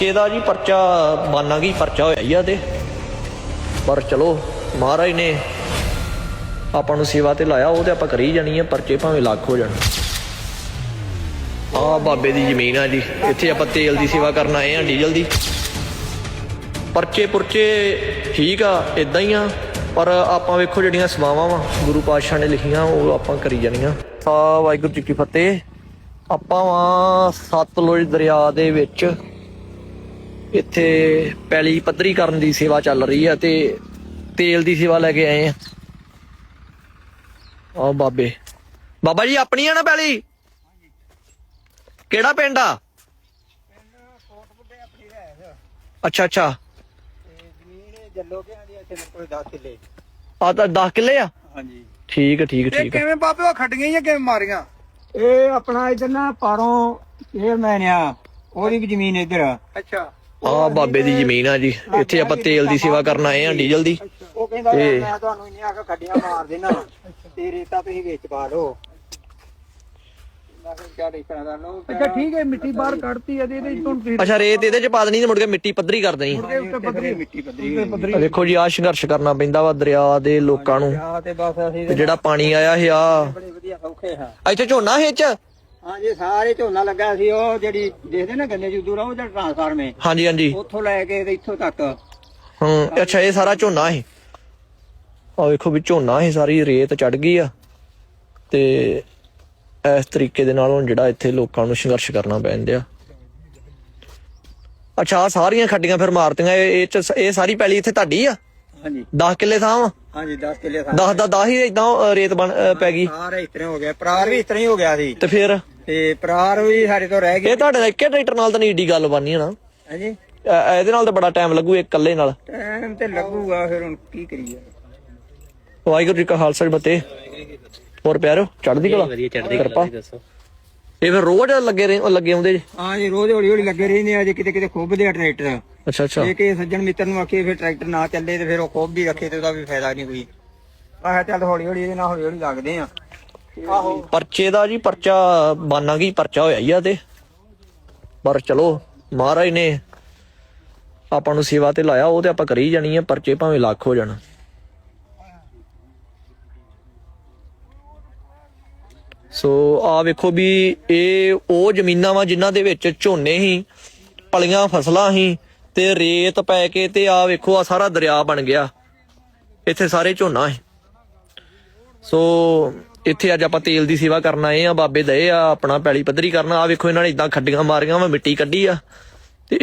ਪਰਚੇ ਦਾ ਜੀ, ਪਰਚਾ ਬਾਨਾਂਗੀ ਪਰਚਾ ਹੋਇਆ ਹੀ ਆ ਤੇ ਪਰ ਚਲੋ, ਮਹਾਰਾਜ ਨੇ ਆਪਾਂ ਨੂੰ ਸੇਵਾ ਤੇ ਲਾਇਆ, ਉਹ ਤੇ ਆਪਾਂ ਕਰੀ ਜਾਣੀ ਆ, ਪਰਚੇ ਭਾਵੇਂ ਲੱਖ ਹੋ ਜਾਣ। ਆ ਬਾਬੇ ਦੀ ਜ਼ਮੀਨ ਆ ਜੀ, ਇੱਥੇ ਆਪਾਂ ਤੇਲ ਦੀ ਸੇਵਾ ਕਰਨ ਆਏ ਆ ਡੀਜ਼ਲ ਦੀ। ਪਰਚੇ ਪੁਰਚੇ ਠੀਕ ਆ ਇਦਾਂ ਹੀ ਆ, ਪਰ ਆਪਾਂ ਵੇਖੋ ਜਿਹੜੀਆਂ ਸੇਵਾਵਾਂ ਵਾ, ਗੁਰੂ ਪਾਤਸ਼ਾਹ ਨੇ ਲਿਖੀਆਂ, ਉਹ ਆਪਾਂ ਕਰੀ ਜਾਣੀਆਂ ਆ। ਵਾਹਿਗੁਰੂ ਜੀ ਕੀ ਫਤਿਹ। ਆਪਾਂ ਵਾ ਸਤਲੁਜ ਦਰਿਆ ਦੇ ਵਿੱਚ ਇੱਥੇ ਪੈਲੀ ਪੱਧਰੀ ਕਰਨ ਦੀ ਸੇਵਾ ਚੱਲ ਰਹੀ ਆ ਤੇ ਤੇਲ ਦੀ ਸੇਵਾ ਲੈ ਕੇ ਆਏ ਆ। ਆ ਬਾਬੇ। ਬਾਬਾ ਜੀ ਆਪਣੀ ਆ ਨਾ ਪੈਲੀ? ਕਿਹੜਾ ਪਿੰਡ ਆ? ਅੱਛਾ ਅੱਛਾ। ਜ਼ਮੀਨ ਜੱਲੋ ਕੇ ਆਂਦੀ ਇੱਥੇ ਮੇਰੇ ਕੋਲ 10 ਕਿੱਲੇ ਆ ਤਾਂ 10 ਕਿੱਲੇ ਆ? ਹਾਂਜੀ। ਠੀਕ ਆ, ਠੀਕ ਇਹ ਠੀਕ। ਕਿਵੇਂ ਬਾਬੇ ਉਹ ਖੱਡੀਆਂ ਜਾਂ ਕਿਵੇਂ ਮਾਰੀਆਂ? ਇਹ ਆਪਣਾ ਇਧਰ ਨਾ ਪਾਰੋਂ ਚੇਅਰਮੈਨ ਆ ਉਹਦੀ ਵੀ ਜ਼ਮੀਨ ਇਧਰ। ਆ ਅੱਛਾ। ਆ ਬਾਬੇ ਦੀ ਜ਼ਮੀਨ ਆ ਜੀ। ਇੱਥੇ ਆਪਾਂ ਤੇਲ ਦੀ ਸੇਵਾ ਕਰਨ ਆਏ ਆ ਡੀਜ਼ਲ ਦੀ। ਉਹ ਕਹਿੰਦਾ ਤੇ- ਮੈਂ ਤੁਹਾਨੂੰ ਇੰਨੀਆਂ ਆ ਕੇ ਖੱਡੀਆਂ ਮਾਰ ਦੇਣਾ ਤੇ ਰੇਤਾ ਤੁਸੀਂ ਵਿੱਚ ਪਾ ਲਓ। ਅੱਛਾ ਠੀਕ ਹੈ ਮਿੱਟੀ ਬਾਹਰ ਕੱਢਤੀ ਇਹਦੇ ਇਹਦੇ ਤੋਂ ਅੱਛਾ ਰੇਤ ਇਹਦੇ ਚ ਪਾ ਦੇਣੀ ਤੇ ਮੁੜ ਕੇ ਮਿੱਟੀ ਪੱਧਰੀ ਕਰ ਦੇਣੀ। ਉੱਤੇ ਪੱਧਰੀ। ਮਿੱਟੀ ਪੱਧਰੀ। ਆ ਵੇਖੋ ਜੀ ਆ ਸੰਘਰਸ਼ ਕਰਨਾ ਪੈਂਦਾ ਵਾ ਦਰਿਆ ਦੇ ਲੋਕਾਂ ਨੂੰ। ਆ ਤੇ ਬਸ ਅਸੀਂ ਤੇ ਜਿਹੜਾ ਪਾਣੀ ਆਇਆ ਸੀ ਆ ਬੜੇ ਵਧੀਆ ਸੌਖੇ ਹਾਂ ਇੱਥੇ ਝੋਨਾ ਹਿੱਚ ਹਾਂਜੀ ਸਾਰੇ ਝੋਨਾ ਲੱਗਾ ਸੀ ਉਹ ਜਿਹੜੀ ਦੇਖਦੇ ਨਾ ਗੰਨੇ ਜੁਦੂ ਰਾ ਉਹ ਜਿਹੜਾ ਟ੍ਰਾਂਸਫਾਰਮ ਹੈ ਹਾਂਜੀ ਹਾਂਜੀ। ਉੱਥੋਂ ਲੈ ਕੇ ਤੇ ਇੱਥੋਂ ਤੱਕ। ਹਾਂ ਅੱਛਾ ਇਹ ਸਾਰਾ ਝੋਨਾ ਹੈ ਆ ਵੇਖੋ ਵੀ ਝੋਨਾ ਹੈ ਸਾਰੀ ਰੇਤ ਚੜ ਗਈ ਆ। ਤੇ ਇਸ ਤਰੀਕੇ ਦੇ ਨਾਲ ਹੁਣ ਜਿਹੜਾ ਇੱਥੇ ਲੋਕਾਂ ਨੂੰ ਸੰਘਰਸ਼ ਕਰਨਾ ਪੈਂਦਿਆ ਅੱਛਾ ਸਾਰੀਆਂ ਖੱਡੀਆਂ ਫਿਰ ਮਾਰਤੀਆਂ ਇਹ ਇਹ ਸਾਰੀ ਪੈਲੀ ਇੱਥੇ ਤੁਹਾਡੀ ਆ? ਹਾਂਜੀ। 10 ਕਿੱਲੇ ਥਾਂ ਵਾ? ਹਾਂਜੀ 10 ਕਿੱਲੇ 10 ਦਾ 10 ਹੀ ਇਦਾਂ ਰੇਤ ਬਣ ਅ, ਪੈ ਗਈ। ਸਾਰੇ ਇਸ ਤਰ੍ਹਾਂ ਹੋ ਗਿਆ। ਪ੍ਰਾਰ ਵੀ ਇਸ ਤਰ੍ਹਾਂ ਹੀ ਹੋ ਗਿਆ ਸੀ। ਤੇ ਫਿਰ? ਤੇ ਪ੍ਰਾਰ ਵੀ ਸਾਡੇ ਤੋਂ ਰਹਿ ਗਿਆ ਇਹ ਤੁਹਾਡੇ ਨਾਲ ਇੱਕੇ ਟਰੈਕਟਰ ਨਾਲ ਤਾਂ ਨਹੀਂ ਏਡੀ ਗੱਲ ਬਾਨੀ ਨਾ ਹਾਂਜੀ। ਅ, ਇਹਦੇ ਨਾਲ ਤਾਂ ਬੜਾ ਟਾਈਮ ਲੱਗੂ ਇੱਕ ਇਕੱਲੇ ਨਾਲ। ਟਾਈਮ ਤੇ ਲੱਗੂਗਾ ਫਿਰ ਹੁਣ ਕੀ ਕਰੀਏ? ਵਾਹਿਗੁਰੂ ਜੀ ਕਾ ਖਾਲਸਾ ਜੀ ਬਤੇ ਹੋਰ ਪਿਆਰੋ ਚੜ੍ਹਦੀ ਕਲਾ? ਕਿਰਪਾ। ਇਹ ਫਿਰ ਰੋਜ਼ ਲੱਗੇ ਰਹੇ ਲੱਗੇ ਆਉਂਦੇ ਜੀ? ਹਾਂ ਜੀ ਰੋਜ਼ ਹੌਲੀ ਹੌਲੀ ਲੱਗੇ ਰਹਿੰਦੇ ਆ ਜੇ ਕਿਤੇ ਕਿਤੇ ਖੁੱਬਦੇ ਆ ਟਰੈਕਟਰ। ਅੱਛਾ ਅੱਛਾ। ਜੇ ਕਿ ਸੱਜਣ ਮਿੱਤਰ ਨੂੰ ਆਖੀਏ ਫਿਰ ਟਰੈਕਟਰ ਨਾ ਚੱਲੇ ਤੇ ਫਿਰ ਉਹ ਖੁੱਬ ਵੀ ਰੱਖੇ ਤੇ ਉਹਦਾ ਵੀ ਫਾਇਦਾ ਨਹੀਂ ਕੋਈ। ਆਹ ਚੱਲ ਹੌਲੀ ਹੌਲੀ ਇਹਦੇ ਨਾਲ ਹੌਲੀ ਹੌਲੀ ਲੱਗਦੇ ਆ। ਆਹੋ। ਪਰਚੇ ਦਾ ਜੀ ਪਰਚਾ ਬਾਨਾਂਗੀ ਪਰਚਾ ਹੋਇਆ ਹੀ ਆ ਤੇ। ਪਰ ਚਲੋ ਮਹਾਰਾਜ ਨੇ ਆਪਾਂ ਨੂੰ ਸੇਵਾ ਤੇ ਲਾਇਆ ਉਹ ਤੇ ਆਪਾਂ ਕਰੀ ਜਾਣੀ ਆ ਪਰਚੇ ਭਾਵੇਂ ਲੱਖ ਹੋ ਜਾਣ। ਸੋ ਆ ਵੇਖੋ ਵੀ ਇਹ ਉਹ ਜ਼ਮੀਨਾਂ ਵਾ ਜਿਨ੍ਹਾਂ ਦੇ ਵਿੱਚ ਝੋਨੇ ਹੀ, ਪਲੀਆਂ ਫਸਲਾਂ ਹੀ ਤੇ ਰੇਤ ਪੈ ਕੇ ਤੇ ਆ ਵੇਖੋ ਆ ਸਾਰਾ ਦਰਿਆ ਬਣ ਗਿਆ। ਇੱਥੇ ਸਾਰੇ ਝੋਨਾ ਹੈ ਸੋ ਇੱਥੇ ਅੱਜ ਆਪਾਂ ਤੇਲ ਦੀ ਸੇਵਾ ਕਰਨ ਆਏ ਆ, ਬਾਬੇ ਦਏ ਆ, ਆਪਣਾ ਪੈਲੀ ਪੱਧਰੀ ਕਰਨ। ਆ ਵੇਖੋ ਇਹਨਾਂ ਨੇ ਇਦਾਂ ਖੱਡੀਆਂ ਮਾਰੀਆਂ ਵਾ, ਮਿੱਟੀ ਕੱਢੀ ਆ ਤੇ